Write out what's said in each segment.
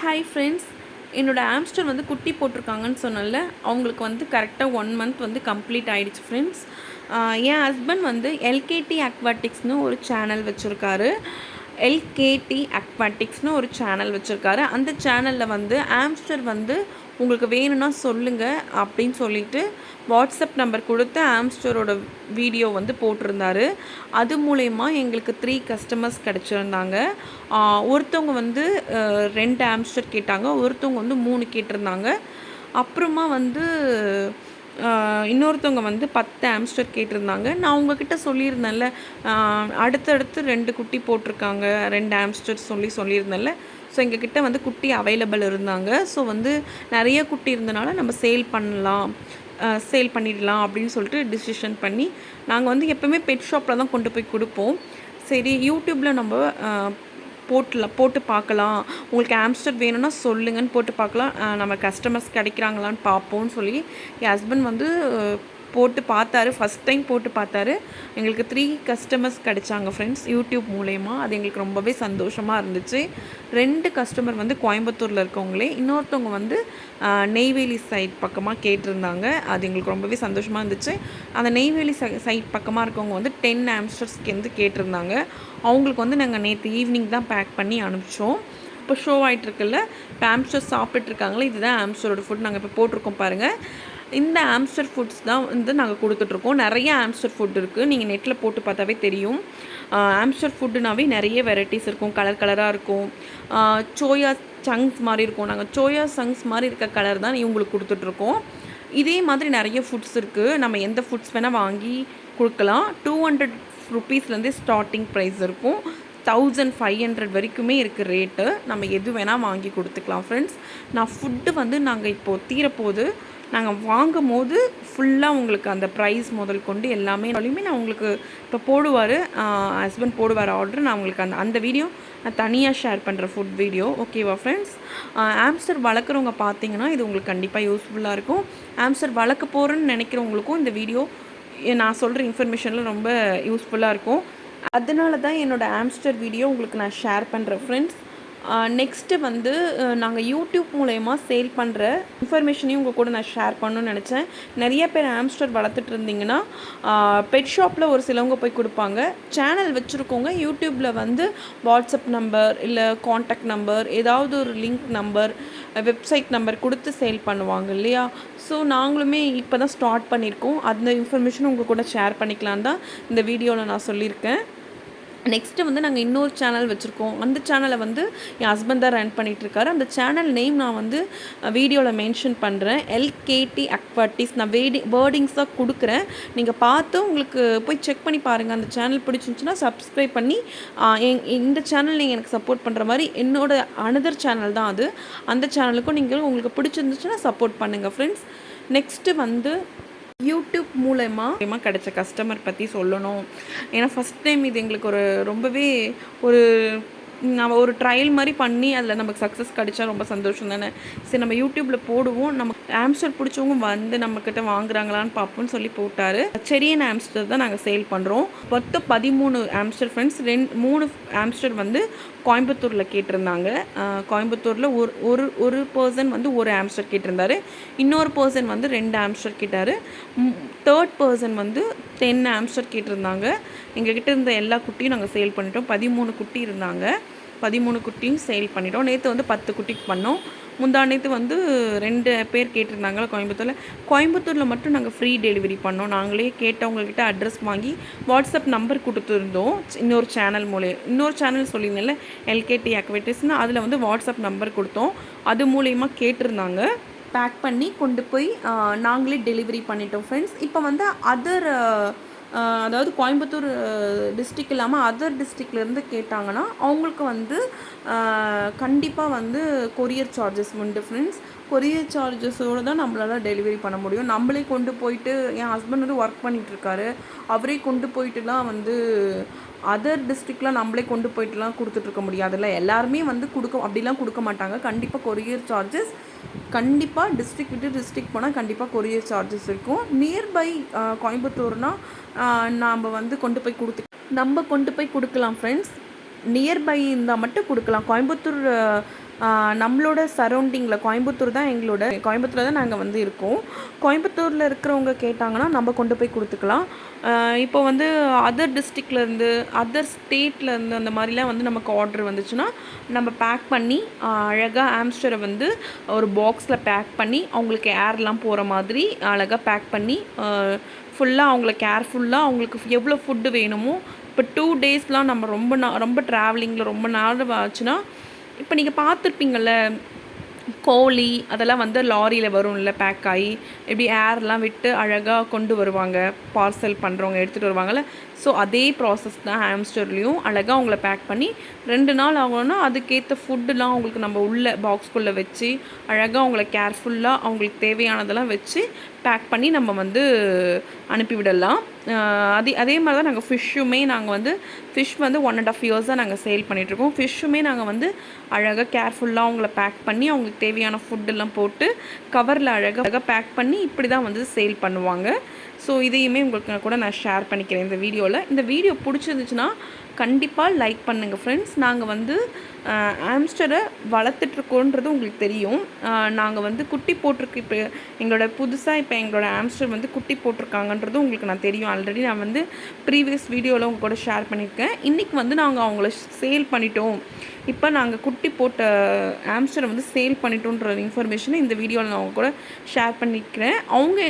Hi friends என்னோடய ஆம்ஸ்டர் வந்து குட்டி போட்டிருக்காங்கன்னு சொன்னல அவங்களுக்கு வந்து கரெக்டாக ஒன் மந்த் வந்து கம்ப்ளீட் ஆகிடுச்சு ஃப்ரெண்ட்ஸ் என் ஹஸ்பண்ட் வந்து எல்கேடி அக்வாட்டிக்ஸ்னு ஒரு சேனல் வச்சுருக்காரு. எல்கேடி அக்வாட்டிக்ஸ்னு ஒரு சேனல் வச்சுருக்காரு. அந்த சேனலில் வந்து ஆம்ஸ்டர் வந்து உங்களுக்கு வேணும்னா சொல்லுங்கள் அப்படின்னு சொல்லிட்டு வாட்ஸ்அப் நம்பர் கொடுத்து ஆம்ஸ்டரோட வீடியோ வந்து போட்டிருந்தாரு. அது மூலயமா எங்களுக்கு த்ரீ கஸ்டமர்ஸ் கிடச்சிருந்தாங்க. ஒருத்தவங்க வந்து ரெண்டு ஆம்ஸ்டர் கேட்டாங்க. ஒருத்தவங்க வந்து மூணு கேட்டிருந்தாங்க. அப்புறமா வந்து இன்னொருத்தவங்க வந்து பத்து ஆம்ஸ்டர் கேட்டிருந்தாங்க. நான் உங்ககிட்ட சொல்லியிருந்தேன்ல அடுத்தடுத்து ரெண்டு குட்டி போட்டிருக்காங்க ரெண்டு ஆம்ஸ்டர் சொல்லி சொல்லியிருந்தேன்ல. ஸோ எங்ககிட்ட வந்து குட்டி அவைலபிள் இருந்தாங்க. ஸோ வந்து நிறைய குட்டி இருந்தனால நம்ம சேல் பண்ணலாம் சேல் பண்ணிடலாம் அப்படின்னு சொல்லிட்டு டிசிஷன் பண்ணி நாங்கள் வந்து எப்போவுமே பெட் ஷாப்பில் தான் கொண்டு போய் கொடுப்போம். சரி யூடியூப்பில் நம்ம போட்டுலாம் போட்டு பார்க்கலாம். உங்களுக்கு ஆம்ஸ்டர் வேணும்னா சொல்லுங்கன்னு போட்டு பார்க்கலாம். நம்ம கஸ்டமர்ஸ் கிடைக்கிறாங்களான்னு பார்ப்போம்னு சொல்லி என் ஹஸ்பண்ட் வந்து போட்டு பார்த்தாரு. ஃபஸ்ட் டைம் போட்டு பார்த்தாரு. எங்களுக்கு த்ரீ கஸ்டமர்ஸ் கிடைச்சாங்க ஃப்ரெண்ட்ஸ் யூடியூப் மூலயமா. அது எங்களுக்கு ரொம்பவே சந்தோஷமாக இருந்துச்சு. ரெண்டு கஸ்டமர் வந்து கோயம்புத்தூரில் இருக்கவங்களே. இன்னொருத்தவங்க வந்து நெய்வேலி சைட் பக்கமாக கேட்டிருந்தாங்க. அது எங்களுக்கு ரொம்பவே சந்தோஷமாக இருந்துச்சு. அந்த நெய்வேலி சைட் பக்கமாக இருக்கவங்க வந்து டென் ஆம்ஸ்டர்ஸ்க்கு வந்து கேட்டிருந்தாங்க. அவங்களுக்கு வந்து நாங்கள் நேற்று ஈவினிங் தான் பேக் பண்ணி அனுப்பிச்சோம். இப்போ ஷோ ஆகிட்டுருக்குல்ல இப்போ ஆம்ஸ்டர் சாப்பிட்டுருக்காங்களே இதுதான் ஆம்ஸ்டரோட ஃபுட் நாங்கள் இப்போ போட்டிருக்கோம் பாருங்கள் இந்த ஆம்ஸ்டர் ஃபுட்ஸ் தான் வந்து நாங்கள் கொடுத்துட்ருக்கோம். நிறைய ஆம்ஸ்டர் ஃபுட் இருக்குது நீங்கள் நெட்டில் போட்டு பார்த்தாவே தெரியும். ஆம்ஸ்டர் ஃபுட்டுனாவே நிறைய வெரைட்டிஸ் இருக்கும். கலர் கலராக இருக்கும். சோயா சங்ஸ் மாதிரி இருக்கும். நாங்கள் சோயா சங்ஸ் மாதிரி இருக்க கலர் தான் இவங்களுக்கு கொடுத்துட்ருக்கோம். இதே மாதிரி நிறைய ஃபுட்ஸ் இருக்குது நம்ம எந்த ஃபுட்ஸ் வேணால் வாங்கி கொடுக்கலாம். டூ ஹண்ட்ரட் ருப்பீஸ்லேருந்தே ஸ்டார்டிங் ப்ரைஸ் இருக்கும். தௌசண்ட் ஃபைவ் ஹண்ட்ரட் வரைக்குமே இருக்குது ரேட்டு நம்ம எது வேணால் வாங்கி கொடுத்துக்கலாம் ஃப்ரெண்ட்ஸ் நான் ஃபுட்டு வந்து நாங்கள் இப்போது தீரப்போது நாங்கள் வாங்கும் போது ஃபுல்லாக உங்களுக்கு அந்த ப்ரைஸ் முதல் கொண்டு எல்லாமே நான் உங்களுக்கு இப்போ போடுவார். ஹஸ்பண்ட் போடுவார் ஆர்டர் நான் உங்களுக்கு அந்த அந்த வீடியோ நான் தனியாக ஷேர் பண்ணுற ஃபுட் வீடியோ ஓகேவா ஃப்ரெண்ட்ஸ் ஆம்ஸ்டர் வளர்க்குறவங்க பார்த்தீங்கன்னா இது உங்களுக்கு கண்டிப்பாக யூஸ்ஃபுல்லாக இருக்கும். ஆம்ஸ்டர் வளர்க்க போகிறேன்னு நினைக்கிறவங்களுக்கும் இந்த வீடியோ நான் சொல்கிற இன்ஃபர்மேஷனில் ரொம்ப யூஸ்ஃபுல்லாக இருக்கும். அதனால தான் என்னோடய ஆம்ஸ்டர் வீடியோ உங்களுக்கு நான் ஷேர் பண்ணுறேன் ஃப்ரெண்ட்ஸ் நெக்ஸ்ட்டு வந்து நாங்கள் யூடியூப் மூலயமா சேல் பண்ணுற இன்ஃபர்மேஷனையும் உங்கள் கூட நான் ஷேர் பண்ணணும்னு நினச்சேன். நிறைய பேர் ஆம்ஸ்டர் வளர்த்துட்டு இருந்தீங்கன்னா பெட் ஷாப்பில் ஒரு சிலவங்க போய் கொடுப்பாங்க. சேனல் வச்சுருக்கோங்க யூடியூப்பில் வந்து வாட்ஸ்அப் நம்பர் இல்லை காண்டாக்ட் நம்பர் ஏதாவது ஒரு லிங்க் நம்பர் வெப்சைட் நம்பர் கொடுத்து சேல் பண்ணுவாங்க இல்லையா? ஸோ நாங்களுமே இப்போ தான் ஸ்டார்ட் பண்ணியிருக்கோம். அந்த இன்ஃபர்மேஷன் உங்கள் கூட ஷேர் பண்ணிக்கலாம் தான் இந்த வீடியோவில் நான் சொல்லியிருக்கேன். நெக்ஸ்ட்டு வந்து நாங்கள் இன்னொரு சேனல் வச்சுருக்கோம். அந்த சேனலை வந்து என் ஹஸ்பண்ட் தான் ரன் பண்ணிகிட்ருக்காரு அந்த சேனல் நேம் நான் வந்து வீடியோவில் மென்ஷன் பண்ணுறேன் எல்கேடி அக்வாட்டிஸ் நான் வேடி வேர்டிங்ஸ் தான் கொடுக்குறேன். நீங்கள் பார்த்து உங்களுக்கு போய் செக் பண்ணி பாருங்கள் அந்த சேனல் பிடிச்சிருந்துச்சுன்னா சப்ஸ்கிரைப் பண்ணி இந்த சேனல் நீங்கள் எனக்கு சப்போர்ட் பண்ணுற மாதிரி என்னோடய அனதர் சேனல் தான் அது. அந்த சேனலுக்கும் நீங்கள் உங்களுக்கு பிடிச்சிருந்துச்சுன்னா சப்போர்ட் பண்ணுங்கள் ஃப்ரெண்ட்ஸ் நெக்ஸ்ட்டு வந்து யூடியூப் மூலயமா கிடைச்ச கஸ்டமர் பற்றி சொல்லணும். ஏன்னா ஃபஸ்ட் டைம் இது எங்களுக்கு ஒரு ரொம்பவே ஒரு நம்ம ஒரு ட்ரையல் மாதிரி பண்ணி அதில் நமக்கு சக்ஸஸ் கிடைச்சா ரொம்ப சந்தோஷம் தானே. சரி நம்ம யூடியூப்பில் போடுவோம். நம்ம ஆம்ஸ்டர் பிடிச்சவங்க வந்து நம்மக்கிட்ட வாங்குறாங்களான்னு பார்ப்போம்னு சொல்லி போட்டார். செரியன் ஆம்ஸ்டர் தான் நாங்கள் சேல் பண்ணுறோம் மொத்தம் பதிமூணு ஆம்ஸ்டர் ஃப்ரெண்ட்ஸ் ரெண்டு மூணு ஆம்ஸ்டர் வந்து கோயம்புத்தூரில் கேட்டிருந்தாங்க. கோயம்புத்தூரில் ஒரு ஒரு ஒரு பர்சன் வந்து ஒரு ஆம்ஸ்டர் கேட்டிருந்தாரு. இன்னொரு பர்சன் வந்து ரெண்டு ஆம்ஸ்டர் கேட்டார். தேர்ட் பர்சன் வந்து டென் ஆம்ஸ்டர் கேட்டிருந்தாங்க. எங்ககிட்ட இருந்த எல்லா குட்டியும் நாங்கள் சேல் பண்ணிட்டோம். பதிமூணு குட்டி இருந்தாங்க. பதிமூணு குட்டியும் சேல் பண்ணிட்டோம். நேற்று வந்து பத்து குட்டிக்கு பண்ணோம். முந்தா நேற்று வந்து ரெண்டு பேர் கேட்டிருந்தாங்களா கோயம்புத்தூரில். கோயம்புத்தூரில் மட்டும் நாங்கள் ஃப்ரீ டெலிவரி பண்ணோம். நாங்களே கேட்டவங்கக்கிட்ட அட்ரஸ் வாங்கி வாட்ஸ்அப் நம்பர் கொடுத்துருந்தோம். இன்னொரு சேனல் மூலியம் இன்னொரு சேனல் சொல்லியிருந்தேன்ல எல்கேடி ஆக்டிவிட்டிஸ்னு அதில் வந்து வாட்ஸ்அப் நம்பர் கொடுத்தோம். அது மூலயமா கேட்டிருந்தாங்க. பேக் பண்ணி கொண்டு போய் நாங்களே டெலிவரி பண்ணிட்டோம் ஃப்ரெண்ட்ஸ் இப்போ வந்து அதர் அதாவது கோயம்புத்தூர் டிஸ்ட்ரிக் இல்லாமல் அதர் டிஸ்ட்ரிக்ட்லேருந்து கேட்டாங்கன்னா அவங்களுக்கு வந்து கண்டிப்பாக வந்து கொரியர் சார்ஜஸ் உண்டு ஃப்ரெண்ட்ஸ் கொரியர் சார்ஜஸோடு தான் நம்மளால் டெலிவரி பண்ண முடியும். நம்மளே கொண்டு போயிட்டு என் ஹஸ்பண்ட் வந்து ஒர்க் பண்ணிகிட்ருக்காரு அவரே கொண்டு போயிட்டுலாம் வந்து அதர் டிஸ்ட்ரிக்டில் நம்மளே கொண்டு போயிட்டுலாம் கொடுத்துட்ருக்க முடியாதுல்ல? எல்லாருமே வந்து கொடுக்க அப்படிலாம் கொடுக்க மாட்டாங்க. கண்டிப்பாக கொரியர் சார்ஜஸ் கண்டிப்பாக டிஸ்ட்ரிக் விட்டு டிஸ்ட்ரிக் போனால் கண்டிப்பாக கொரியர் சார்ஜஸ் இருக்கும். நியர்பை கோயம்புத்தூர்னால் நாம் வந்து கொண்டு போய் கொடுத்து நம்ம கொண்டு போய் கொடுக்கலாம் ஃப்ரெண்ட்ஸ் நியர்பை இருந்தால் மட்டும் கொடுக்கலாம். கோயம்புத்தூர் நம்மளோட சரௌண்டிங்கில் கோயம்புத்தூர் தான் எங்களோட கோயம்புத்தூரில் தான் நாங்கள் வந்து இருக்கோம். கோயம்புத்தூரில் இருக்கிறவங்க கேட்டாங்கன்னா நம்ம கொண்டு போய் கொடுத்துக்கலாம். இப்போ வந்து அதர் டிஸ்ட்ரிக்ட்லேருந்து அதர் ஸ்டேட்லேருந்து அந்த மாதிரிலாம் வந்து நமக்கு ஆர்டர் வந்துச்சுன்னா நம்ம பேக் பண்ணி அழகாக ஆம்ஸ்டரை வந்து ஒரு பாக்ஸில் பேக் பண்ணி அவங்களுக்கு ஏர்லாம் போகிற மாதிரி அழகாக பேக் பண்ணி ஃபுல்லாக அவங்கள கேர்ஃபுல்லாக அவங்களுக்கு எவ்வளோ ஃபுட்டு வேணுமோ இப்போ டூ டேஸ்லாம் நம்ம ரொம்ப நா ரொம்ப ட்ராவலிங்கில் ரொம்ப நேரம் ஆச்சுன்னா இப்போ நீங்கள் பார்த்துருப்பீங்கள்ல கோழி அதெல்லாம் வந்து லாரியில் வரும்ல பேக் ஆகி இப்படி ஏர்லாம் விட்டு அழகாக கொண்டு வருவாங்க பார்சல் பண்ணுறவங்க எடுத்துகிட்டு வருவாங்கள்ல ஸோ அதே ப்ராசஸ் தான் ஹாம்ஸ்டர்லேயும் அழகாக அவங்கள பேக் பண்ணி ரெண்டு நாள் ஆகணும்னா அதுக்கேற்ற ஃபுட்டுலாம் அவங்களுக்கு நம்ம உள்ள பாக்ஸ்குள்ளே வச்சு அழகாக அவங்கள கேர்ஃபுல்லாக அவங்களுக்கு தேவையானதெல்லாம் வச்சு பேக் பண்ணி நம்ம வந்து அனுப்பிவிடலாம் அதே அதே மாதிரி தான் நாங்கள் ஃபிஷ்ஷுமே நாங்கள் வந்து ஃபிஷ் வந்து ஒன் அண்ட் ஆஃப் இயர்ஸ் தான் நாங்கள் சேல் பண்ணிகிட்ருக்கோம் ஃபிஷ்ஷுமே நாங்கள் வந்து அழகாக கேர்ஃபுல்லாக அவங்கள பேக் பண்ணி அவங்களுக்கு தேவையான ஃபுட்டெல்லாம் போட்டு கவரில் அழகாக அழகாக பேக் பண்ணி இப்படி தான் வந்து சேல் பண்ணுவாங்க. ஸோ இதையுமே உங்களுக்கு கூட நான் ஷேர் பண்ணிக்கிறேன் இந்த வீடியோவில் இந்த வீடியோ பிடிச்சிருந்துச்சுன்னா கண்டிப்பாக லைக் பண்ணுங்கள் ஃப்ரெண்ட்ஸ் நாங்கள் வந்து ஆம்ஸ்டரை வளர்த்துட்ருக்கோன்றது உங்களுக்கு தெரியும். நாங்கள் வந்து குட்டி போட்டிருக்கு. இப்போ எங்களோட புதுசாக இப்போ எங்களோட ஆம்ஸ்டர் வந்து குட்டி போட்டிருக்காங்கன்றதும் உங்களுக்கு நான் தெரியும். ஆல்ரெடி நான் வந்து ப்ரீவியஸ் வீடியோவில் உங்கள் கூட ஷேர் பண்ணியிருக்கேன். இன்றைக்கி வந்து நாங்கள் அவங்கள சேல் பண்ணிட்டோம். இப்போ நாங்கள் குட்டி போட்ட ஆம்ஸ்டரை வந்து சேல் பண்ணிட்டோன்ற இன்ஃபர்மேஷனை இந்த வீடியோவில் நான் அவங்க கூட ஷேர் பண்ணிக்கிறேன். அவங்க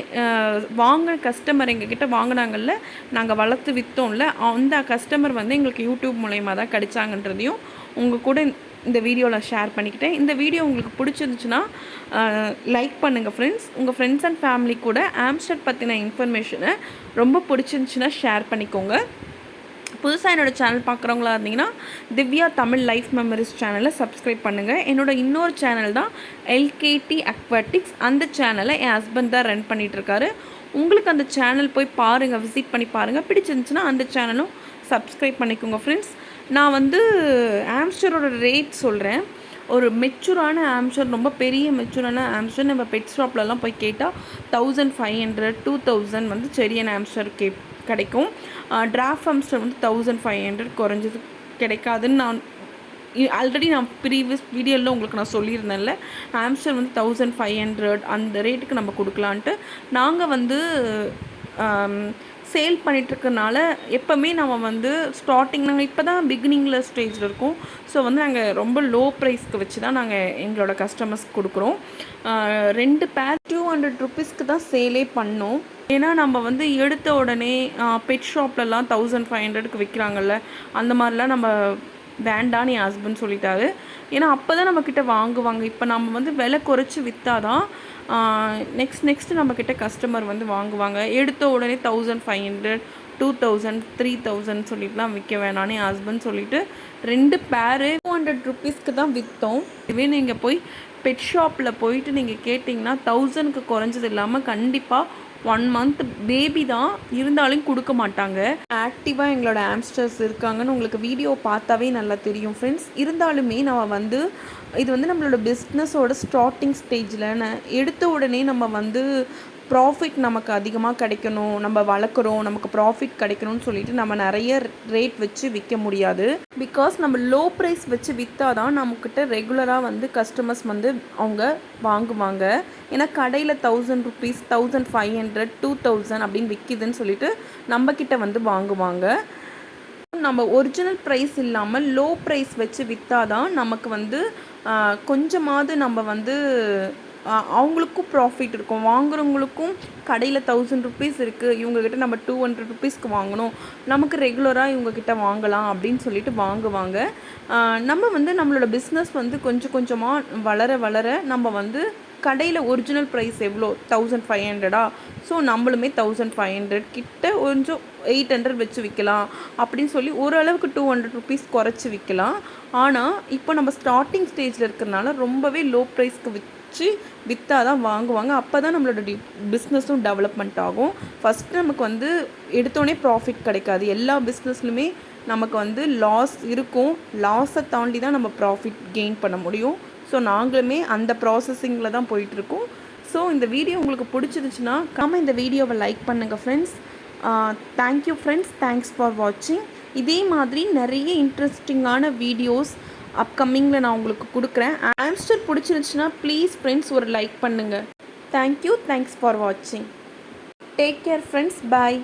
வாங்க வாங்கின கஸ்டமர் எங்ககிட்ட வாங்கினாங்கல்ல நாங்கள் வளர்த்து விற்றோம்ல அந்த கஸ்டமர் வந்து எங்களுக்கு யூடியூப் மூலயமா தான் கிடைச்சாங்கன்றதையும் உங்கள் கூட இந்த வீடியோவில் ஷேர் பண்ணிக்கிட்டேன். இந்த வீடியோ உங்களுக்கு பிடிச்சிருந்துச்சுன்னா லைக் பண்ணுங்கள் ஃப்ரெண்ட்ஸ் உங்கள் ஃப்ரெண்ட்ஸ் அண்ட் ஃபேமிலி கூட ஆம்ஸ்டர் பற்றின இன்ஃபர்மேஷனை ரொம்ப பிடிச்சிருந்துச்சுன்னா ஷேர் பண்ணிக்கோங்க. புதுசாக என்னோடய சேனல் பார்க்குறவங்களா இருந்தீங்கன்னா திவ்யா தமிழ் லைஃப் மெமரிஸ் சேனலை சப்ஸ்கிரைப் பண்ணுங்கள் என்னோட இன்னொரு சேனல் தான் எல்கேடி அக்வாட்டிக்ஸ் அந்த சேனலை என் ஹஸ்பண்ட் தான் ரன் பண்ணிகிட்ருக்காரு உங்களுக்கு அந்த சேனல் போய் பாருங்கள் விசிட் பண்ணி பாருங்கள் பிடிச்சிருந்துச்சுன்னா அந்த சேனலும் சப்ஸ்கிரைப் பண்ணிக்கோங்க ஃப்ரெண்ட்ஸ் நான் வந்து ஆம்ஸ்டரோட ரேட் சொல்கிறேன் ஒரு மெச்சூரான ஆம்ஸ்டர் ரொம்ப பெரிய மெச்சூரான ஆம்ஸ்டர் நம்ம பெட் ஷாப்லலாம் போய் கேட்டால் thousand five hundred two thousand வந்து செரியன் ஆம்ஸ்டர் கே கிடைக்கும். டிராஃப் ஆம்ஸ்டர் வந்து தௌசண்ட் ஃபைவ் ஹண்ட்ரட் குறைஞ்சது கிடைக்காதுன்னு நான் ஆல்ரெடி நான் ப்ரீவியஸ் வீடியோவில் உங்களுக்கு நான் சொல்லியிருந்தேன்ல. ஆம்ஸ்டர் வந்து தௌசண்ட் ஃபைவ் ஹண்ட்ரட் அந்த ரேட்டுக்கு நம்ம கொடுக்கலான்ட்டு. நாங்கள் வந்து சேல் பண்ணிகிட்ருக்கனால எப்போவுமே நம்ம வந்து ஸ்டார்டிங் நாங்கள் இப்போ தான் பிகினிங்கில் ஸ்டேஜில் இருக்கோம். ஸோ வந்து நாங்கள் ரொம்ப லோ ப்ரைஸ்க்கு வச்சு தான் நாங்கள் எங்களோட கஸ்டமர்ஸ்க்கு கொடுக்குறோம். ரெண்டு பேர் டூ ஹண்ட்ரட் ருபீஸ்க்கு தான் சேலே பண்ணோம். ஏன்னா நம்ம வந்து எடுத்த உடனே பெட் ஷாப்லலாம் தௌசண்ட் ஃபைவ் ஹண்ட்ரடுக்கு விற்கிறாங்கல்ல அந்த மாதிரிலாம் நம்ம வேண்டான்னு என் ஹஸ்பண்ட் சொல்லிட்டாரு. ஏன்னா அப்போ தான் நம்மக்கிட்ட வாங்குவாங்க. இப்போ நம்ம வந்து விலை குறைச்சி விற்றாதான் நெக்ஸ்ட் நெக்ஸ்ட் நம்மக்கிட்ட கஸ்டமர் வந்து வாங்குவாங்க. எடுத்த உடனே thousand five hundred two thousand three thousand சொல்லிட்டுலாம் விற்க வேணான்னு என் ஹஸ்பண்ட் சொல்லிட்டு ரெண்டு பேரு டூ ஹண்ட்ரட் ருபீஸ்க்கு தான் விற்றோம் இதுவே நீங்கள் போய் பெட் ஷாப்பில் போயிட்டு நீங்கள் கேட்டிங்கன்னா தௌசண்ட்க்கு குறைஞ்சது இல்லாமல் கண்டிப்பாக ஒன் மந்த் பேபி தான் இருந்தாலும் கொடுக்க மாட்டாங்க. ஆக்டிவாக எங்களோட ஆம்ஸ்டர்ஸ் இருக்காங்கன்னு உங்களுக்கு வீடியோ பார்த்தாவே நல்லா தெரியும் ஃப்ரெண்ட்ஸ் இருந்தாலுமே நம்ம வந்து இது வந்து நம்மளோட பிஸ்னஸோட ஸ்டார்டிங் ஸ்டேஜில் எடுத்த உடனே நம்ம வந்து ப்ராஃபிட் நமக்கு அதிகமாக கிடைக்கணும். நம்ம வளர்க்குறோம் நமக்கு ப்ராஃபிட் கிடைக்கணும்னு சொல்லிட்டு நம்ம நிறைய ரேட் வச்சு விற்க முடியாது. பிகாஸ் நம்ம லோ ப்ரைஸ் வச்சு விற்றா தான் நம்மக்கிட்ட ரெகுலராக வந்து கஸ்டமர்ஸ் வந்து அவங்க வாங்குவாங்க. ஏன்னா கடையில் thousand rupees thousand five hundred two thousand அப்படின்னு விற்கிதுன்னு சொல்லிட்டு நம்மக்கிட்ட வந்து வாங்குவாங்க. நம்ம ஒரிஜினல் ப்ரைஸ் இல்லாமல் லோ ப்ரைஸ் வச்சு விற்றாதான் நமக்கு வந்து கொஞ்சமாவது நம்ம வந்து அவங்களுக்கும் ப்ராஃபிட் இருக்கும். வாங்குறவங்களுக்கும் கடையில் தௌசண்ட் ருபீஸ் இருக்குது இவங்கக்கிட்ட நம்ம டூ ஹண்ட்ரட் ருபீஸ்க்கு வாங்கணும். நமக்கு ரெகுலராக இவங்கக்கிட்ட வாங்கலாம் அப்படின்னு சொல்லிட்டு வாங்குவாங்க. நம்ம வந்து நம்மளோட பிஸ்னஸ் வந்து கொஞ்சம் கொஞ்சமாக வளர வளர நம்ம வந்து கடையில் ஒரிஜினல் ப்ரைஸ் எவ்வளோ தௌசண்ட் ஃபைவ் ஹண்ட்ரடா ஸோ நம்மளுமே தௌசண்ட் ஃபைவ் ஹண்ட்ரட் கிட்ட கொஞ்சம் எயிட் ஹண்ட்ரட் வச்சு விற்கலாம் அப்படின்னு சொல்லி ஓரளவுக்கு டூ ஹண்ட்ரட் ருபீஸ் குறைச்சி விற்கலாம் ஆனால் இப்போ நம்ம ஸ்டார்டிங் ஸ்டேஜில் இருக்கிறனால ரொம்பவே லோ ப்ரைஸ்க்கு வச்சு விற்றா தான் வாங்குவாங்க. அப்போ தான் நம்மளோட டி பிஸ்னஸும் டெவலப்மெண்ட் ஆகும். ஃபஸ்ட்டு நமக்கு வந்து எடுத்தோடனே ப்ராஃபிட் கிடைக்காது. எல்லா பிஸ்னஸ்லுமே நமக்கு வந்து லாஸ் இருக்கும். லாஸை தாண்டி தான் நம்ம ப்ராஃபிட் கெயின் பண்ண முடியும். ஸோ நாங்களுமே அந்த ப்ராசஸிங்கில் தான் போயிட்டுருக்கோம். ஸோ இந்த வீடியோ உங்களுக்கு பிடிச்சிருந்துச்சுன்னா காம இந்த வீடியோவை லைக் பண்ணுங்கள் friends thank you friends thanks for வாட்சிங் இதே மாதிரி நிறைய இன்ட்ரெஸ்டிங்கான வீடியோஸ் அப்கமிங்கில் நான் உங்களுக்கு கொடுக்குறேன். ஆம்ஸ்டர் பிடிச்சிருந்துச்சுன்னா ப்ளீஸ் ஃப்ரெண்ட்ஸ் ஒரு லைக் பண்ணுங்கள் தேங்க்யூ தேங்க்ஸ் ஃபார் வாட்சிங் டேக் கேர் ஃப்ரெண்ட்ஸ் பாய்